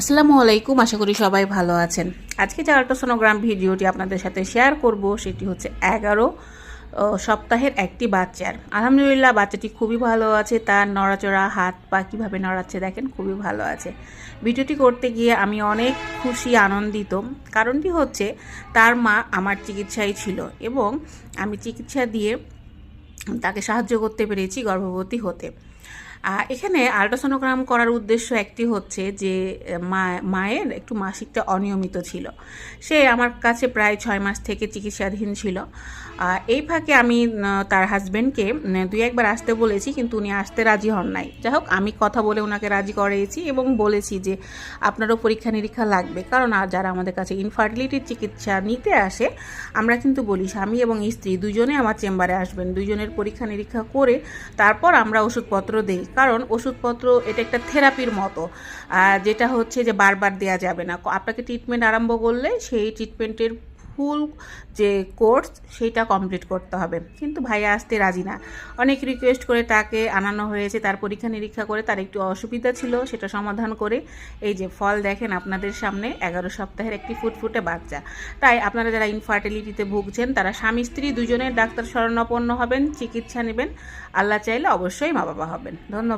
আসসালামু আলাইকুম আশা করি সবাই ভালো আছেন। আজকে যে আল্ট্রাসোনোগ্রাম ভিডিওটি আপনাদের সাথে শেয়ার করব, সেটি হচ্ছে এগারো সপ্তাহের একটি বাচ্চার। আলহামদুলিল্লাহ, বাচ্চাটি খুবই ভালো আছে। তার নড়াচড়া, হাত পা কীভাবে নড়াচ্ছে দেখেন, খুবই ভালো আছে। ভিডিওটি করতে গিয়ে আমি অনেক খুশি, আনন্দিত। কারণটি হচ্ছে, তার মা আমার চিকিৎসায় ছিল এবং আমি চিকিৎসা দিয়ে তাকে সাহায্য করতে পেরেছি গর্ভবতী হতে। এখানে আল্ট্রাসোনোগ্রাম করার উদ্দেশ্য একটি হচ্ছে যে, মা, মায়ের একটু মাসিকটা অনিয়মিত ছিল। সে আমার কাছে প্রায় ছয় মাস থেকে চিকিৎসাধীন ছিল। এই ফাঁকে আমি তার হাজবেন্ডকে দুই একবার আসতে বলেছি, কিন্তু উনি আসতে রাজি হন নাই। যাই হোক, আমি কথা বলে ওনাকে রাজি করিয়েছি এবং বলেছি যে, আপনারও পরীক্ষা নিরীক্ষা লাগবে। কারণ আর যারা আমাদের কাছে ইনফার্টিলিটির চিকিৎসা নিতে আসে, আমরা কিন্তু বলি স্বামী এবং স্ত্রী দুজনে আমার চেম্বারে আসবেন। দুজনের পরীক্ষা নিরীক্ষা করে তারপর আমরা ওষুধপত্র দেই। কারণ ওষুধপত্র, এটা একটা থেরাপির মতো। যেটা হচ্ছে যে বারবার দেওয়া যাবে না। আপনাকে ট্রিটমেন্ট আরম্ভ করলে সেই ট্রিটমেন্টের ফুল যে কোর্স, সেইটা কমপ্লিট করতে হবে। কিন্তু ভাইয়া আসতে রাজি না। অনেক রিকোয়েস্ট করে তাকে আনানো হয়েছে, তার পরীক্ষা নিরীক্ষা করে তার একটু অসুবিধা ছিল, সেটা সমাধান করে এই যে ফল দেখেন আপনাদের সামনে এগারো সপ্তাহের একটি ফুটফুটে বাচ্চা। তাই আপনারা যারা ইনফার্টিলিটিতে ভুগছেন, তারা স্বামী, স্ত্রী দুজনের ডাক্তার শরণাপন্ন হবেন, চিকিৎসা নেবেন। আল্লাহ চাইলে অবশ্যই মা বাবা হবেন। ধন্যবাদ।